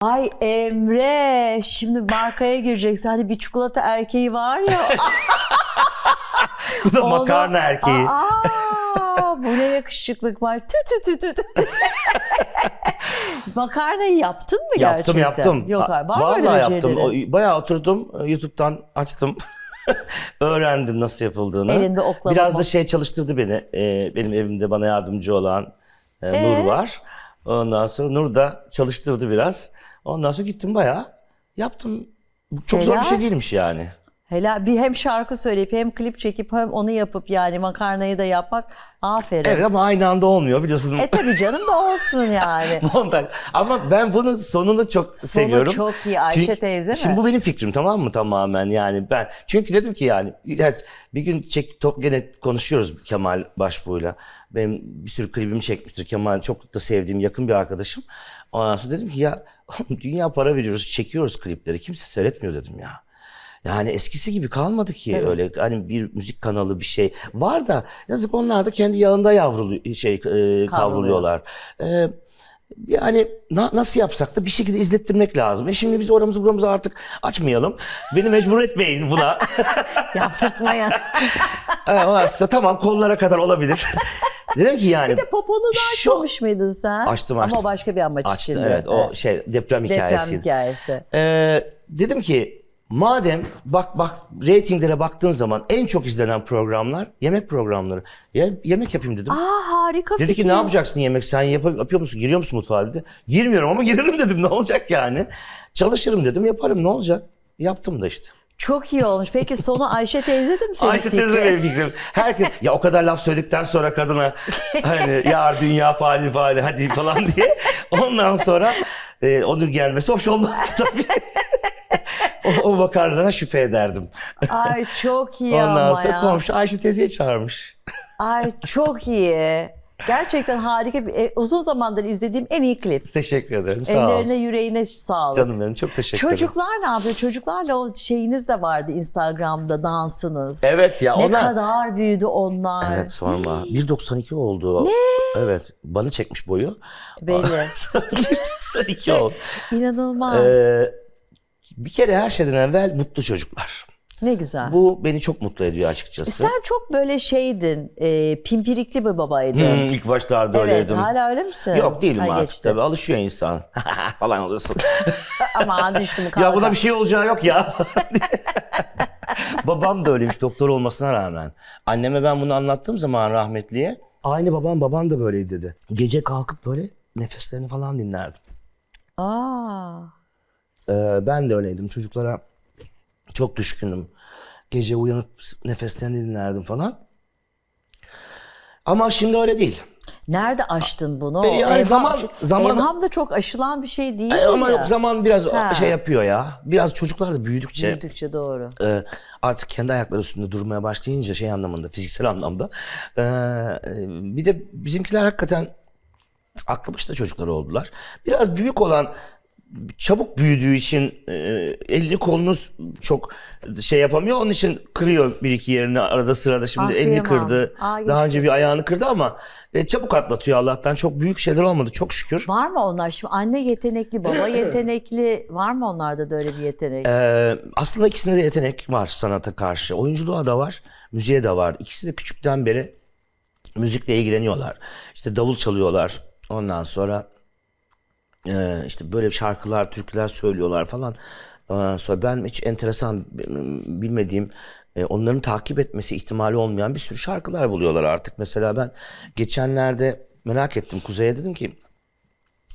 Ay Emre şimdi markaya gireceksin. Hani bir çikolata erkeği var ya. Bu da onu- makarna erkeği. Aa, bu ne yakışıklık var. Tü tü tü tü. Makarnayı yaptın mı gerçekten? Yaptım yaptım. Yok hayır. Var Vallahi yaptım. O- Bayağı oturdum YouTube'dan açtım. Öğrendim nasıl yapıldığını. Elinde oklava Biraz da şey çalıştırdı beni. E, benim evimde bana yardımcı olan e, Ee? Nur var. Ondan sonra Nur da çalıştırdı biraz. Ondan sonra gittim bayağı yaptım. Çok zor bir Helal. şey değilmiş yani. Helal. Bir hem şarkı söyleyip hem klip çekip hem onu yapıp yani makarnayı da yapmak aferin. Evet ama aynı anda olmuyor biliyorsun. E tabii canım da olsun yani. Montaj. Ama ben bunun sonunu çok seviyorum. çok iyi. Ayşe Çünkü- teyze mi? Şimdi bu benim fikrim tamam mı tamamen yani ben. Çünkü dedim ki yani evet, bir gün çek top gene konuşuyoruz Kemal Başbuğ'yla. Benim bir sürü klibimi çekmiştir Kemal çok da sevdiğim yakın bir arkadaşım. Ondan sonra dedim ki ya dünya para veriyoruz çekiyoruz klipleri kimse seyretmiyor dedim ya. Yani eskisi gibi kalmadı ki öyle hani bir müzik kanalı bir şey var da yazık onlar da kendi yağında yavrulu şey e, kavruluyorlar. E, yani na- nasıl yapsak da bir şekilde izlettirmek lazım. E şimdi biz oramızı buramızı artık açmayalım. Beni mecbur etmeyin buna. Yaptırtmaya. e, varsa tamam kollara kadar olabilir. Dedim ki yani Bir de poponu da Şu- açmamış mıydın sen? Açtım, açtım. Ama başka bir amaç açtı için. evet o şey deprem Deprem hikayesi. hikayesi. Ee, dedim ki madem bak bak reytinglere baktığın zaman en çok izlenen programlar yemek programları. Ya, yemek yapayım dedim. Aa harika Dedi ki fikir. ne yapacaksın yemek sen yap- yapıyor musun giriyor musun mutfağa dedi. Girmiyorum ama girerim dedim ne olacak yani. Çalışırım dedim yaparım ne olacak. Yaptım da işte. Çok iyi olmuş. Peki sonu Ayşe teyze de mi senin Ayşe teyze fikrin? benim fikrim. Herkes ya o kadar laf söyledikten sonra kadına hani yar dünya fali fali hadi falan diye. Ondan sonra e, onun gelmesi hoş olmazdı tabii. o, o makarnadan şüphe ederdim. Ay çok iyi Ondan ama sonra ya. komşu Ayşe teyzeyi çağırmış. Ay çok iyi. Gerçekten harika bir e, uzun zamandır izlediğim en iyi klip. Teşekkür ederim sağ ol. Ellerine yüreğine sağlık. Canım benim çok teşekkür ederim. Çocuklar ne yapıyor? Çocuklarla o şeyiniz de vardı Instagram'da dansınız. Evet ya Ne onlar. kadar büyüdü onlar. Evet sorma. 1.92 oldu. Ne? Evet. Bana çekmiş boyu. Belli. 1.92 oldu. İnanılmaz. Ee, bir kere her şeyden evvel mutlu çocuklar. ne güzel. Bu beni çok mutlu ediyor açıkçası. Sen çok böyle şeydin, e, pimpirikli bir babaydın. Hmm, ilk başlarda evet, öyleydim. hala öyle misin? Yok değilim Ha, artık geçti. tabii. Alışıyor insan. falan oluyorsun. Aman düştüm kaldı. ya buna bir şey olacağı yok ya. babam da öyleymiş doktor olmasına rağmen. Anneme ben bunu anlattığım zaman rahmetliye. Aynı babam baban da böyleydi dedi. Gece kalkıp böyle nefeslerini falan dinlerdim. Aa, Ee, ben de öyleydim. Çocuklara çok düşkünüm. Gece uyanıp nefeslerini dinlerdim falan. Ama şimdi öyle değil. nerede aştın bunu? E, yani zaman- zaman- Evham da çok aşılan bir şey değil E, ama ya. yok zaman biraz Ha. şey yapıyor ya. Biraz çocuklar da büyüdükçe Büyüdükçe doğru. e, artık kendi ayakları üstünde durmaya başlayınca şey anlamında, fiziksel anlamda. e, bir de bizimkiler hakikaten aklı başında çocuklar oldular. Biraz büyük olan çabuk büyüdüğü için e, elini kolunu çok şey yapamıyor. Onun için kırıyor bir iki yerini arada sırada. Şimdi Ah, elini kıyamam. kırdı. Aa, Daha geçmiş önce bir ayağını kırdı ama e, çabuk atlatıyor Allah'tan. Çok büyük şeyler olmadı çok şükür. Var mı onlar? Şimdi anne yetenekli, baba yetenekli. Var mı onlarda da öyle bir yetenek? Ee, aslında ikisinde de yetenek var sanata karşı. Oyunculuğa da var, müziğe de var. İkisi de küçükten beri müzikle ilgileniyorlar. İşte davul çalıyorlar. Ondan sonra e, işte böyle şarkılar, türküler söylüyorlar falan. Ondan sonra ben hiç enteresan bilmediğim e, onların takip etmesi ihtimali olmayan bir sürü şarkılar buluyorlar artık. Mesela ben geçenlerde merak ettim Kuzey'e dedim ki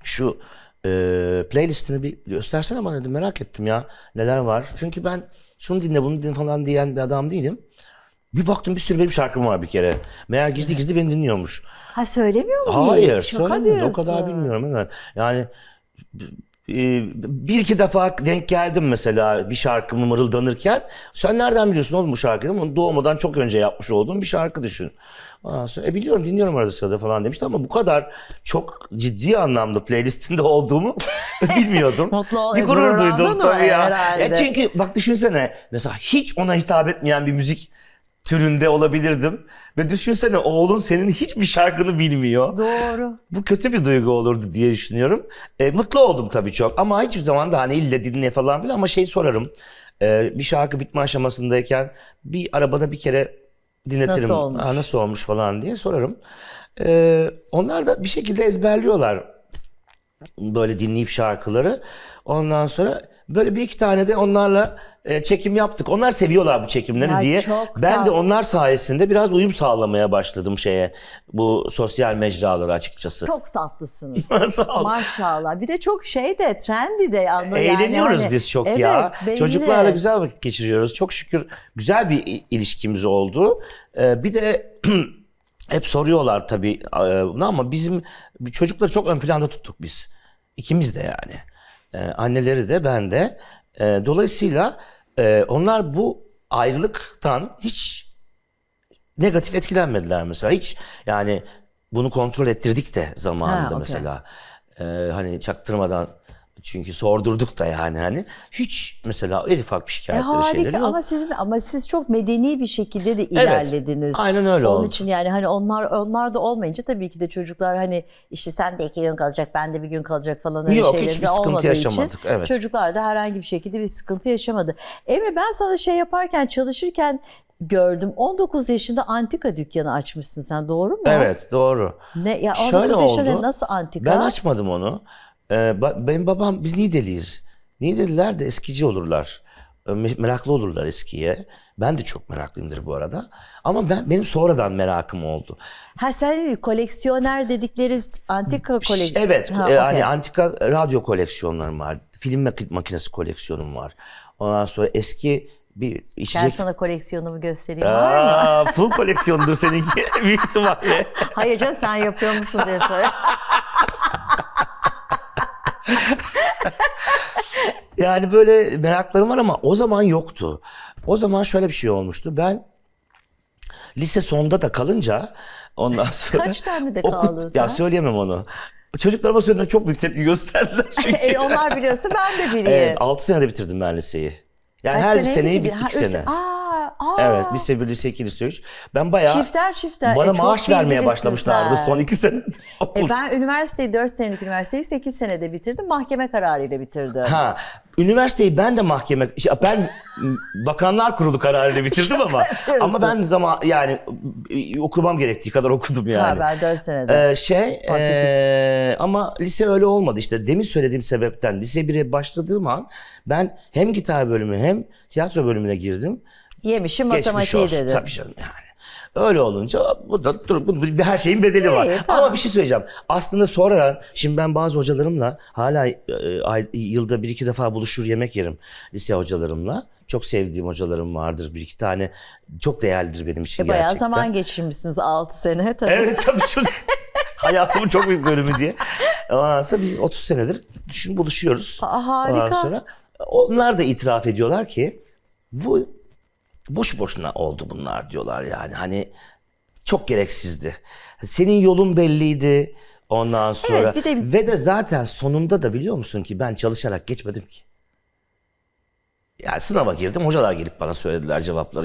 şu e, playlistini bir göstersene bana dedim merak ettim ya neler var. Çünkü ben şunu dinle bunu dinle falan diyen bir adam değilim. Bir baktım bir sürü benim şarkım var bir kere. Meğer gizli gizli beni dinliyormuş. Ha söylemiyor mu? Hayır Şaka söylemiyordu o kadar bilmiyorum evet. Yani e, bir iki defa denk geldim mesela bir şarkımı mırıldanırken. Sen nereden biliyorsun oğlum bu şarkıyı? Onu doğmadan çok önce yapmış olduğum bir şarkı düşün. Ondan sonra, e biliyorum dinliyorum arada sırada falan demişti ama bu kadar çok ciddi anlamda playlistinde olduğumu bilmiyordum. Mutlu ol- bir gurur gururlandın duydum mı tabii ya. herhalde? ya. Çünkü bak düşünsene mesela hiç ona hitap etmeyen bir müzik türünde olabilirdim. Ve düşünsene oğlun senin hiçbir şarkını bilmiyor. Doğru. Bu kötü bir duygu olurdu diye düşünüyorum. E, mutlu oldum tabii çok ama hiçbir zaman da hani ille dinle falan filan ama şey sorarım. E, bir şarkı bitme aşamasındayken bir arabada bir kere dinletirim. Nasıl olmuş? "Aa, nasıl olmuş falan diye sorarım. E, onlar da bir şekilde ezberliyorlar böyle dinleyip şarkıları. Ondan sonra böyle bir iki tane de onlarla e, çekim yaptık. Onlar seviyorlar bu çekimleri Ya diye. Ben de onlar sayesinde biraz uyum sağlamaya başladım şeye. Bu sosyal mecralara açıkçası. Çok tatlısınız. Sağ ol. Maşallah. Bir de çok şey de trendy de anla yani. Eğleniyoruz Hani- biz çok evet, ya. belli. Çocuklarla güzel vakit geçiriyoruz. Çok şükür güzel bir ilişkimiz oldu. Ee, bir de hep soruyorlar tabii e, ama bizim çocukları çok ön planda tuttuk biz. İkimiz de yani. Ee, anneleri de ben de. Dolayısıyla e, onlar bu ayrılıktan hiç negatif etkilenmediler mesela. Hiç yani bunu kontrol ettirdik de zamanında Ha, okey. mesela. Ee, hani çaktırmadan çünkü sordurduk da yani hani hiç mesela en ufak bir E, şikayetleri şeyleri harika yok. ama sizin ama siz çok medeni bir şekilde de ilerlediniz. aynen öyle Onun oldu. için yani hani onlar onlar da olmayınca tabii ki de çocuklar hani işte sen de iki gün kalacak ben de bir gün kalacak falan öyle Yok, hiçbir sıkıntı yaşamadık, için evet. çocuklar da herhangi bir şekilde bir sıkıntı yaşamadı. Emre ben sana şey yaparken çalışırken gördüm 19 yaşında antika dükkanı açmışsın sen doğru mu? Evet doğru. Ne ya 19 Şöyle yaşında oldu. nasıl antika? Ben açmadım onu. Ee, benim babam biz Niğdeliyiz. Niğdeliler de eskici olurlar. Ee, me- Meraklı olurlar eskiye. Ben de çok meraklıyımdır bu arada. Ama ben benim sonradan merakım oldu. Ha sen koleksiyoner dedikleri antika koleksiyon. Evet, Ha, e, okey. hani antika radyo koleksiyonlarım var. Film mak- makinesi koleksiyonum var. Ondan sonra eski bir içecek... sana koleksiyonumu göstereyim var mı? Aa, full koleksiyondur seninki büyük ihtimalle. Hayır canım sen yapıyor musun diye soruyor. Yani böyle meraklarım var ama o zaman yoktu. O zaman şöyle bir şey olmuştu. Ben lise sonda da kalınca ondan sonra... Kaç tane de kaldın Ya sen? söyleyemem onu. Çocuklarıma söylediğinde çok büyük tepki gösterdiler çünkü. e, onlar biliyorsa ben de bileyim. Evet, 6 senede bitirdim ben liseyi. Yani Kaç her seneyi bir Ha, iki üç- sene. Aa, aa. Evet, lise 1, lise 2, lise 3. Ben bayağı Çifter çifter. bana E, maaş vermeye başlamışlardı son iki sene. E, ben üniversiteyi 4 senelik üniversiteyi 8 senede bitirdim. Mahkeme kararıyla bitirdim. Ha, üniversiteyi ben de mahkeme, şey, ben bakanlar kurulu kararıyla bitirdim ama ama ben zaman yani e, okumam gerektiği kadar okudum yani. Ha, ben 4 senede. Ee, şey ee, ama lise öyle olmadı işte demin söylediğim sebepten lise 1'e başladığım an ben hem gitar bölümü hem tiyatro bölümüne girdim. Geçmiş matematiği olsun dedim. tabii canım yani. Öyle olunca bu da dur, bu, bir her şeyin bedeli var. İyi, tamam. Ama bir şey söyleyeceğim. Aslında sonradan şimdi ben bazı hocalarımla hala e, ay, yılda bir iki defa buluşur yemek yerim lise hocalarımla. Çok sevdiğim hocalarım vardır bir iki tane. Çok değerlidir benim için E, bayağı gerçekten. zaman geçirmişsiniz 6 sene tabii. Evet tabii çok. Hayatımın çok büyük bölümü diye. Ondan sonra biz 30 senedir düşün buluşuyoruz. Aa, harika. Ondan sonra onlar da itiraf ediyorlar ki bu boş boşuna oldu bunlar diyorlar yani. Hani çok gereksizdi. Senin yolun belliydi. Ondan sonra Evet, de- ve de zaten sonunda da biliyor musun ki ben çalışarak geçmedim ki. Yani sınava girdim. Hocalar gelip bana söylediler cevapları.